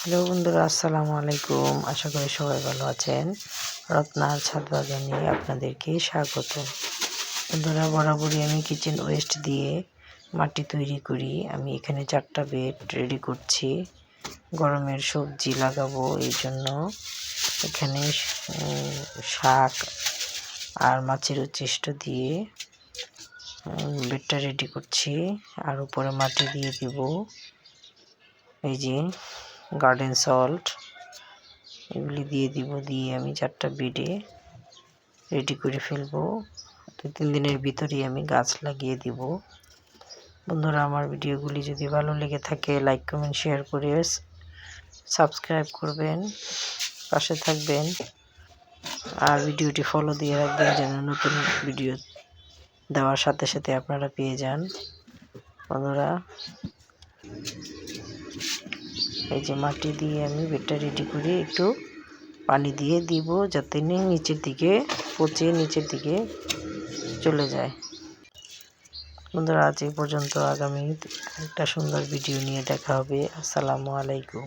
Hello বন্ধুরা, আসসালামু আলাইকুম। আশা করি সবাই ভালো আছেন। রত্নার ছাদ বাগানে আপনাদেরকে স্বাগত। বন্ধুরা, বরাবরই আমি কিচেন ওয়েস্ট দিয়ে মাটি তৈরি করি। আমি এখানে চারটা বেড রেডি করছি। গরমের সবজি লাগাবো এই জন্য। এখানে শাক আর মাছের উচ্ছিষ্ট দিয়ে বেডটা রেডি করছি। আর উপরে মাটি দিয়ে দিব। এই যে গার্ডেন সল্ট এগুলি দিয়ে দিব, দিয়ে আমি চারটা বেডে রেডি করে ফেলব। দু তিন দিনের ভিতরেই আমি গাছ লাগিয়ে দিব। বন্ধুরা, আমার ভিডিওগুলি যদি ভালো লেগে থাকে লাইক কমেন্ট শেয়ার করে সাবস্ক্রাইব করবেন, পাশে থাকবেন। আর ভিডিওটি ফলো দিয়ে রাখবেন যেন নতুন ভিডিও দেওয়ার সাথে সাথে আপনারা পেয়ে যান। বন্ধুরা এই যে মাটি দিয়ে আমি বেডটা রেডি করে একটু পানি দিয়ে দিব যাতে নিচের দিকে পচে নিচের দিকে চলে যায়। বন্ধুরা, আজ এই পর্যন্ত আগামী একটা সুন্দর ভিডিও নিয়ে দেখা হবে। আসসালামু আলাইকুম।